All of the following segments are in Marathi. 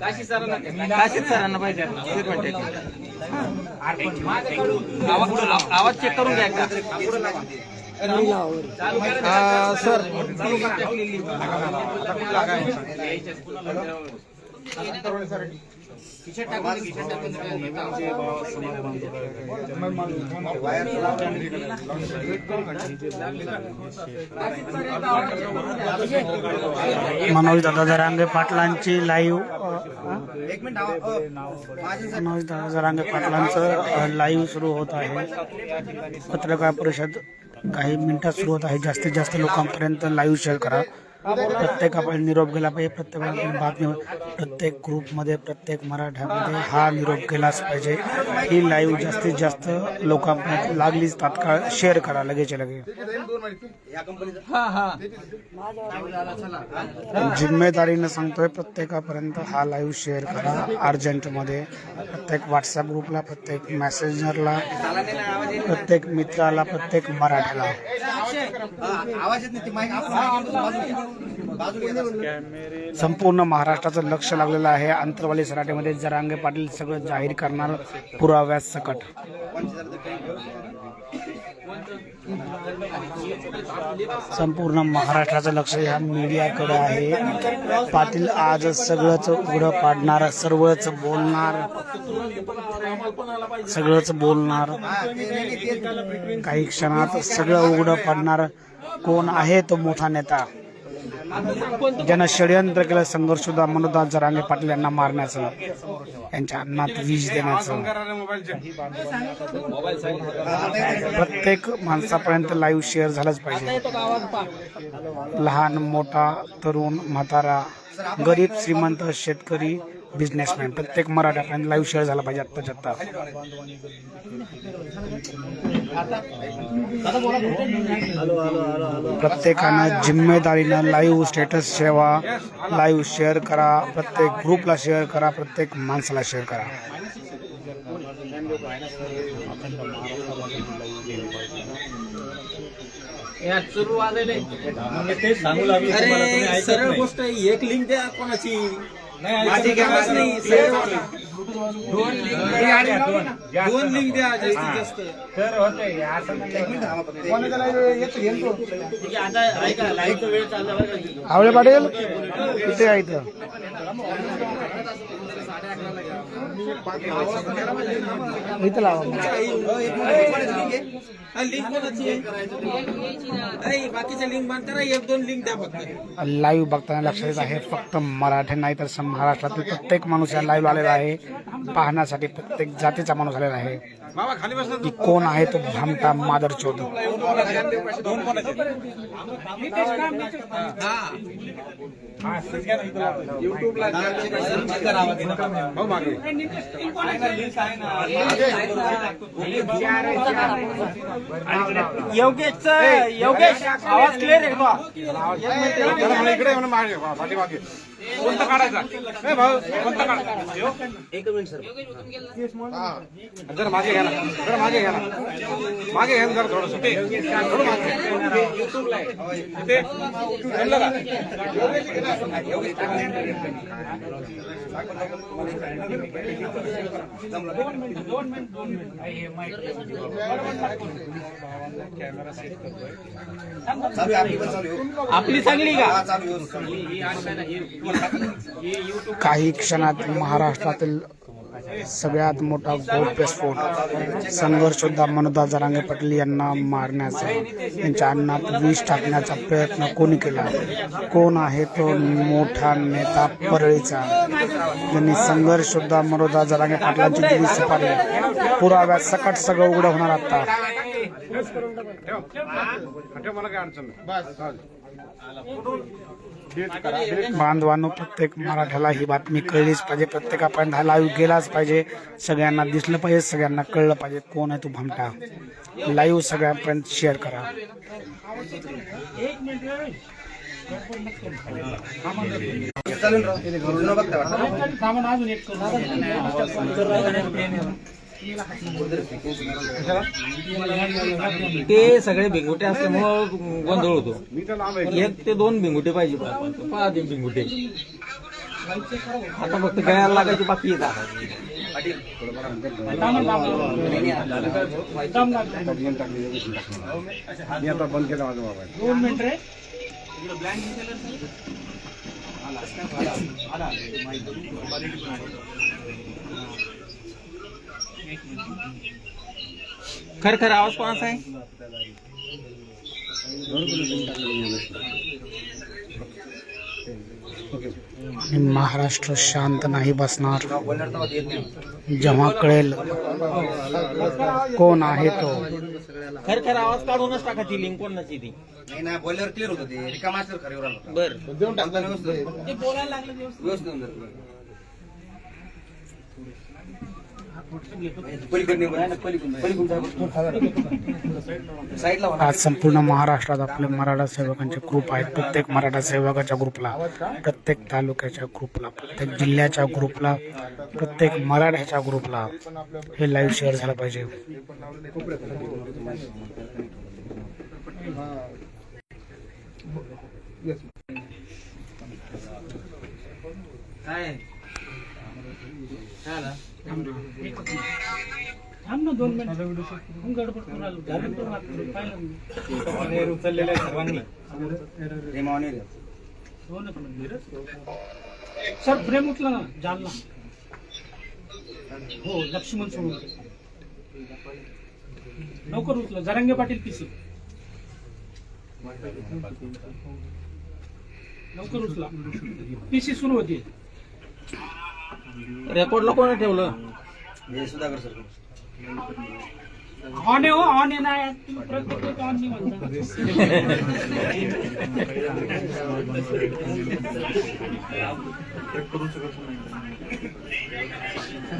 काशीद सरांना पाहिजे. एक मिनिट, एक मिनिट. आवाज आवाज चेक करून घ्या एकदा. सर. मनोज दादा जरांगे पाटलांची लाईव्ह मनोज दादा जरांगे पाटलांचं लाईव्ह सुरू होत आहे. पत्रकार परिषद काही मिनिटात सुरू होत आहे. जास्तीत जास्त लोकांपर्यंत लाईव्ह शेअर करा. प्रत्येक आपण निरोप गेला पाहिजे प्रत्येक आपण बातमी प्रत्येक ग्रुपमध्ये प्रत्येक मराठ्यामध्ये हा निरोप गेलाच पाहिजे. ही लाईव्ह जास्तीत जास्त लोकांपर्यंत लागलीच तात्काळ शेअर करा लगेच लगे जिम्मेदारीनं सांगतोय प्रत्येकापर्यंत हा लाईव्ह शेअर करा अर्जंटमध्ये. प्रत्येक व्हॉट्सअप ग्रुपला प्रत्येक मेसेंजरला प्रत्येक मित्राला प्रत्येक मराठ्याला. संपूर्ण महाराष्ट्राचं लक्ष लागलेलं आहे. आंतरवाली सराटीमध्ये जरांगे पाटील सगळं जाहीर करणार पुराव्यात सकट. संपूर्ण महाराष्ट्राचं लक्ष ह्या मीडियाकडे आहे. पाटील आज सगळंच उघडं पाडणार सर्वच बोलणार. सगळंच बोलणार. काही क्षणात सगळं उघडं पाडणार. कोण आहे तो मोठा नेता? ज्यांना षडयंत्र केलं संघर्षसुद्धा मनोदास जरांगे पाटील यांना मारण्याचं यांच्या अन्नात विष देण्याचं. प्रत्येक माणसापर्यंत लाईव्ह शेअर झालंच पाहिजे. लहान मोठा तरुण म्हातारा गरीब श्रीमंत शेतकरी बिझनेसमॅन प्रत्येक मराठ्यापर्यंत लाईव्ह शेअर झाला पाहिजे आत्ताच्या आत्ता. प्रत्येकानं जिम्मेदारीनं लाईव्ह स्टेटस ठेवा लाईव्ह शेअर करा प्रत्येक ग्रुपला शेअर करा प्रत्येक माणसाला शेअर करा. अरे सरळ गोष्ट आहे. एक लिंक द्या कोणाची. माझी गॅस नाही सरळ दोन लिंक द्या जास्तीत जास्त. आवळे पाटील? किती आहे इथं इथं लावा लिंक कोणाची अरे बाकीच्या लिंक बंद करा एक दोन लिंक द्या फक्त लाईव्ह बघताना लक्षात येत आहे फक्त मराठी नाही तर महाराष्ट्रातील प्रत्येक माणूस या लाईव्ह आलेला आहे. पाहण्यासाठी प्रत्येक जातीचा माणूस आलेला आहे. की कोण आहे तो भामटा मादरचोद योगेश योगेश आवाज क्लिअर आहे का? इकडे म्हणून मागे. पाठीमागे कोणता काढायचा? ए भाऊ कोणता काढायचा एक मिनिट सर. जरा मागे घ्या ना. जरा मागे घ्या ना. मागे घ्या ना जरा थोडस. थोडं मागे. इथे. जमलं का? आपली चांगली का? काही क्षणात महाराष्ट्रातील सगळ्यात मोठा गौप्यस्फोट संघर्ष सुद्धा मनोदास जरांगे पाटील यांना मारण्याचा यांच्या अन्नात विष टाकण्याचा प्रयत्न कोणी केला? कोण आहे तो मोठा नेता परळीचा? ज्यांनी संघर्ष सुद्धा मनोदास जरांगे पाटलांची दिली सुपारी पुराव्यात सकट सगळं उघडं होणार आता. मला काय अडचण बांधवांनो प्रत्येक मराठ्याला ही बातमी कळलीच पाहिजे. प्रत्येकापर्यंत हा लाईव्ह गेलाच पाहिजे. सगळ्यांना दिसलं पाहिजे सगळ्यांना कळलं पाहिजे. कोण आहे तो भमटा? लाईव्ह सगळ्यांपर्यंत शेअर करा. ते सगळे भिंगुटे असल्यामुळं गोंधळ होतो. एक ते दोन भिंगुटे पाहिजे पहा ते भिंगुटे आता फक्त गळ्याला लागायची बाकी येतात मी आता बंद केला माझा दोन मिनिट रे. खर खर आवाज़ कोणाचा आहे आणि महाराष्ट्र शांत नाही बसणार. जेव्हा कळेल. कोण आहे तो? खर खर आवाज़ काढूनच टाका ती लिंक कोणाची ती? नाही ना बोलल्यावर क्लिअर होतं ते. रिकामा असेल खरेवर बर. आज संपूर्ण महाराष्ट्रात आपले मराठा सेवकांचे ग्रुप आहेत. प्रत्येक मराठा सेवकाच्या ग्रुपला प्रत्येक तालुक्याच्या ग्रुपला प्रत्येक जिल्ह्याच्या ग्रुपला प्रत्येक मराठ्याच्या ग्रुपला हे लाईव्ह शेअर झालं पाहिजे. काय? थांब ना दोन मिनिट गडबड करून आलो पाहिलं मी. सर्वांनी सर प्रेम उठला ना जालना. हो लक्ष्मण सोडून. लवकर उचला जरांगे पाटील पीसी. लवकर उचला पीसी सुरू होती. रेकॉर्डला कोणी ठेवलं? हे सुधाकर सर ऑन आहे हो ऑन आहे तुम्ही प्रत्येक वेळेस ऑन नाही म्हणता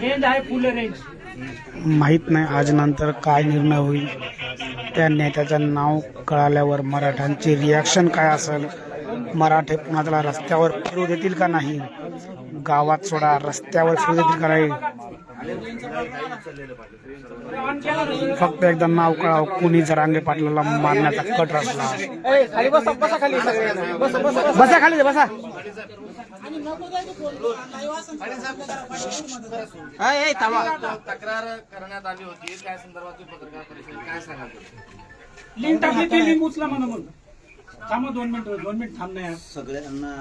रेंज आहे फुल रेंज माहीत नाही आज नंतर काय निर्णय होईल. त्या नेत्याचं नाव कळाल्यावर मराठ्यांची रिॲक्शन काय असेल? मराठे पुन्हा त्याला रस्त्यावर फिरू देतील का नाही? गावात सोडा रस्त्यावर फिरू देतील का नाही ऑन केला ना फक्त एकदा नाव कळाव कुणी जरांगे पाटलाला मारण्याचा कट रचला. बसा खाली बसा. तक्रार करण्यात आली होती. त्या संदर्भात पत्रकार परिषदेत काय सांगाल? लिंक टाकली ती लिंक उचला म्हणा मग. थांबा दोन मिनिट दोन मिनिट थांब नाही सगळ्यांना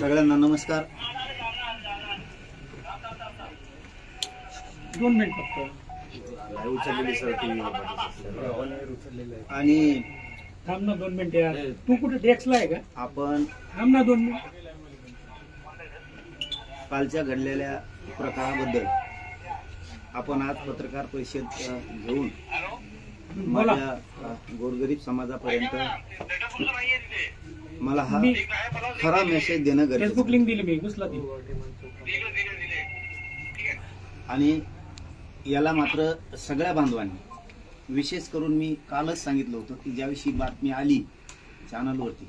सगळ्यांना नमस्कार. दोन मिनिट फक्त. आणि थांब ना दोन मिनिट यार. तू कुठे डेस्कला आहे का? आपण थांब ना दोन मिनिट. कालच्या घडलेल्या प्रकाराबद्दल आपण आज पत्रकार परिषद घेऊन माझ्या गोरगरीब समाजापर्यंत मला हा मी खरा मेसेज देणं गरजेचं फेसबुक लिंक दिली मी घुसला ती. आणि याला मात्र सगळ्या बांधवांनी विशेष करून मी कालच सांगितलं होतं की ज्यावेळेस ही बातमी आली चॅनलवरती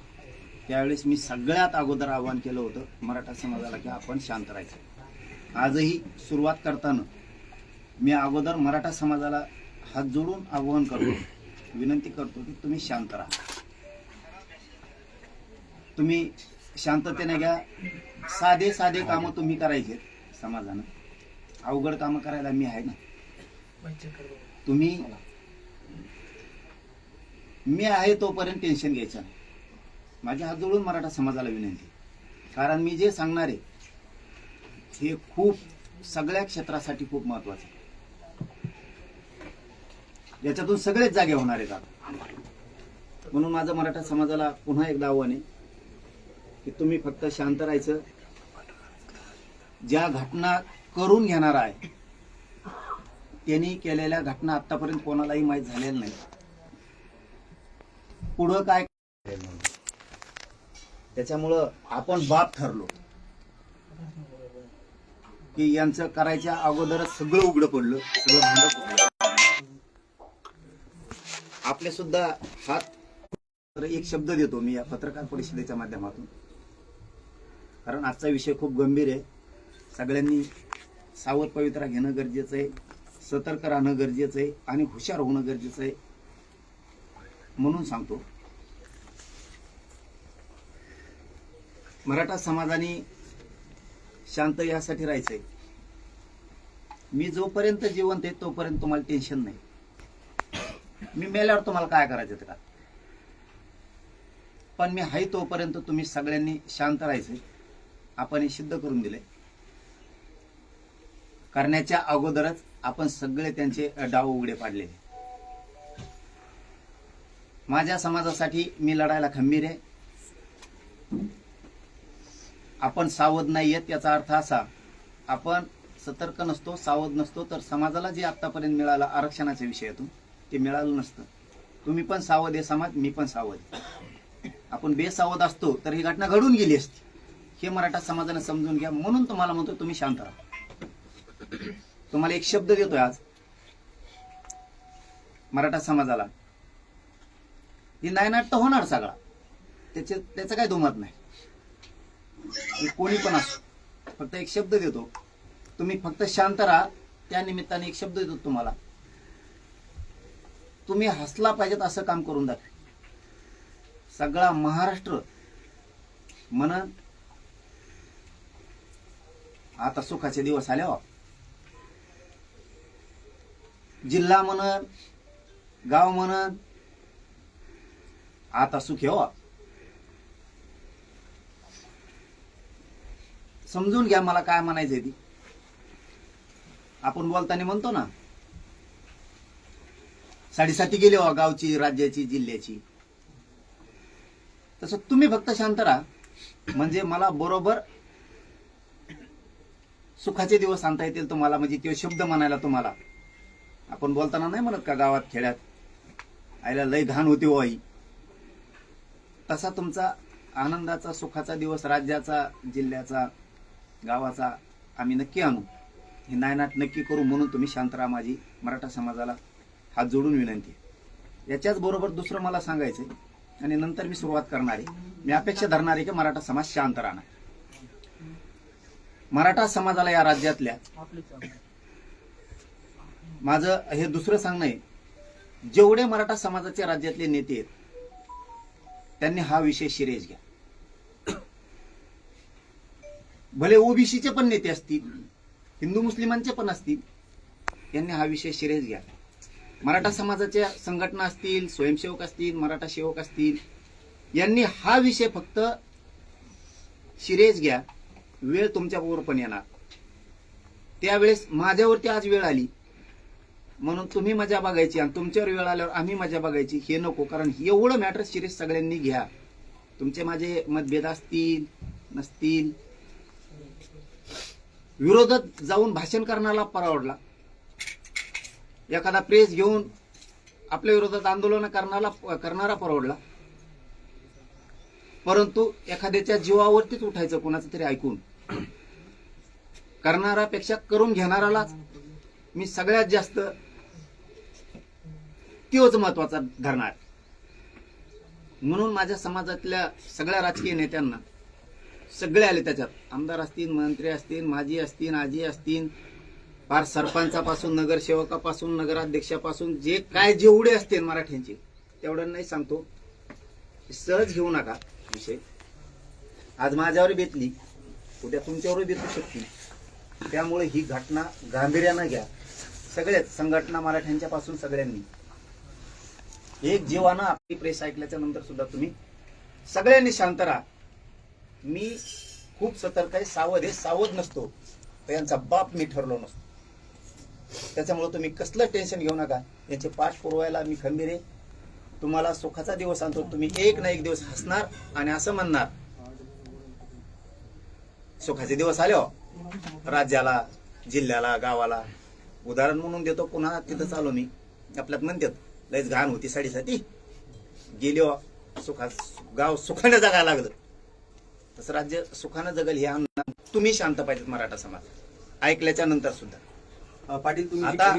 त्यावेळेस मी सगळ्यात अगोदर आवाहन केलं होतं मराठा समाजाला की आपण शांत राहायचं. आजही सुरुवात करताना मी अगोदर मराठा समाजाला हात जोडून आवाहन करतो विनंती करतो की तुम्ही शांत राहा. तुम्ही शांततेने घ्या. साधे साधे कामं तुम्ही करायचे समाजानं. अवघड कामं करायला मी आहे ना. तुम्ही मी आहे तोपर्यंत टेन्शन घ्यायचं नाही. माझ्या हात जोडून मराठा समाजाला विनंती. कारण मी जे सांगणार आहे हे खूप सगळ्या क्षेत्रासाठी खूप महत्वाचं आहे. याच्यातून सगळेच जागे होणार आहेत आता म्हणून माझं मराठा समाजाला पुन्हा एकदा आव्हान आहे. की तुम्ही फक्त शांत राहायचं. ज्या घटना करून घेणार आहे त्यांनी केलेल्या घटना आतापर्यंत कोणालाही माहीत झालेल्या नाही पुढं काय त्याच्यामुळं आपण बाप ठरलो. की यांचं करायच्या अगोदरच सगळं उघडं पडलं सगळं भांड पडलं. आपले सुद्धा हात एक शब्द देतो मी या पत्रकार परिषदेच्या माध्यमातून. कारण आजचा विषय खूप गंभीर आहे. सगळ्यांनी सावध पवित्रा घेणं गरजेचं आहे. सतर्क राहणं गरजेचं आहे आणि हुशार होणं गरजेचं आहे. म्हणून सांगतो. मराठा समाजाने शांत यासाठी राहायचंय. मी जोपर्यंत जिवंत आहे तोपर्यंत तुम्हाला टेन्शन नाही. मी मेल्यावर तुम्हाला काय करायचं का? पण मी आहे तोपर्यंत तुम्ही सगळ्यांनी शांत राहायचंय. आपण हे सिद्ध करून दिले. करण्याच्या अगोदरच आपण सगळे त्यांचे डाव उघडे पाडले. माझ्या समाजासाठी मी लढायला खंबीर आहे. आपण सावध नाही आहेत याचा अर्थ असा आपण सतर्क नसतो सावध नसतो तर समाजाला जे आतापर्यंत मिळालं आरक्षणाच्या विषयातून ते मिळालं नसतं. तुम्ही पण सावध आहे समाज मी पण सावध आपण बेसावध असतो तर ही घटना घडून गेली असती. हे मराठा समाजाने समजून घ्या. म्हणून तुम्हाला म्हणतो तुम्ही शांत राहा. तुम्हाला एक शब्द देतोय आज. मराठा समाजाला. ही नायनाट होणार सगळा. त्याचे त्याचं काय दुमत नाही. कोणी पण असो फक्त एक शब्द देतो. तुम्ही फक्त शांत राहा. त्या निमित्ताने एक शब्द देतो तुम्हाला. तुम्ही हसला पाहिजेत असं काम करून दाखवा. सगळा महाराष्ट्र म्हणत आता सुखाचे दिवस आले हो. जिल्हा म्हणत गाव म्हणत आता सुखी हो. समजून घ्या मला काय म्हणायचंय ती. आपण बोलताना म्हणतो ना साडेसाती गेली हो गावची राज्याची जिल्ह्याची. तसं तुम्ही फक्त शांत राहा. म्हणजे मला बरोबर सुखाचे दिवस आणता येतील तुम्हाला म्हणजे तो शब्द म्हणायला तुम्हाला. आपण बोलताना नाही म्हणत का गावात खेड्यात? आईला लय घाण होती हो आई. तसा तुमचा आनंदाचा सुखाचा दिवस राज्याचा जिल्ह्याचा गावाचा आम्ही नक्की आणू. हे नायनाट नक्की करू म्हणून तुम्ही शांत राहा माझी. मराठा समाजाला हात जोडून विनंती. याच्याच बरोबर दुसरं मला सांगायचंय आणि नंतर मी सुरुवात करणार आहे. मी अपेक्षा धरणार आहे की मराठा समाज शांत राहणार. मराठा समाजाला या राज्यातल्या माझं हे दुसरं सांगणं आहे. जेवढे मराठा समाजाचे राज्यातले नेते आहेत त्यांनी हा विषय शिरेज घ्या. भले ओबीसीचे पण नेते असतील हिंदू मुस्लिमांचे पण असतील यांनी हा विषय शिरेज घ्या. मराठा समाजाच्या संघटना असतील स्वयंसेवक असतील मराठा सेवक असतील यांनी हा विषय फक्त शिरेज घ्या. वेळ तुमच्याबरोबर पण येणार. त्यावेळेस माझ्यावरती आज वेळ आली. म्हणून तुम्ही मजा बघायची आणि तुमच्यावर वेळ आल्यावर आम्ही मजा बघायची हे नको कारण एवढं मॅटर सिरियस सगळ्यांनी घ्या. तुमचे माझे मतभेद असतील नसतील. विरोधात जाऊन भाषण करण्याला परवडला. एखादा प्रेस घेऊन आपल्या विरोधात आंदोलन करणारा करणारा परवडला. परंतु एखाद्याच्या जीवावरतीच उठायचं कोणाचं तरी ऐकून. करणारापेक्षा करून घेणारालाच मी सगळ्यात जास्त तोच महत्त्वाचा धरणार. म्हणून माझ्या समाजातल्या सगळ्या राजकीय नेत्यांना सगळे आले त्याच्यात. आमदार असतील मंत्री असतील माजी असतील आजी असतील फार सरपंचापासून नगरसेवकापासून नगराध्यक्षापासून जे काय जेवढे असतील मराठ्यांचे तेवढं नाही सांगतो. सहज घेऊ नका विषय. आज माझ्यावर बेतली. उद्या तुमच्यावरही बेतू शकते. त्यामुळे ही घटना गांभीर्यानं घ्या. सगळ्याच संघटना मराठ्यांच्या पासून सगळ्यांनी. एक जीवानं आपली प्रेस ऐकल्याच्या नंतर सुद्धा तुम्ही सगळ्यांनी शांत राहा. मी खूप सतर्क आहे सावध आहे सावध नसतो. तर यांचा बाप मी ठरलो नसतो. त्याच्यामुळे तुम्ही कसलं टेन्शन घेऊ नका. याचे पाठ पुरवायला मी खंबीर आहे. तुम्हाला सुखाचा दिवस आणतो. तुम्ही एक ना एक दिवस हसणार आणि असं म्हणणार. सुखाचे दिवस आले हो. राज्याला जिल्ह्याला गावाला. उदाहरण म्हणून देतो पुन्हा तिथं चालू मी. आपल्यात म्हणतात लयच घाण होती साडेसाती गेली हो. सुखा गाव सुखाने जगायला लागलं. तसं राज्य सुखानं जगल हे आमना तुम्ही शांत पाहिजेत मराठा समाज. ऐकल्याच्या नंतर सुद्धा पाटील तुम्ही आता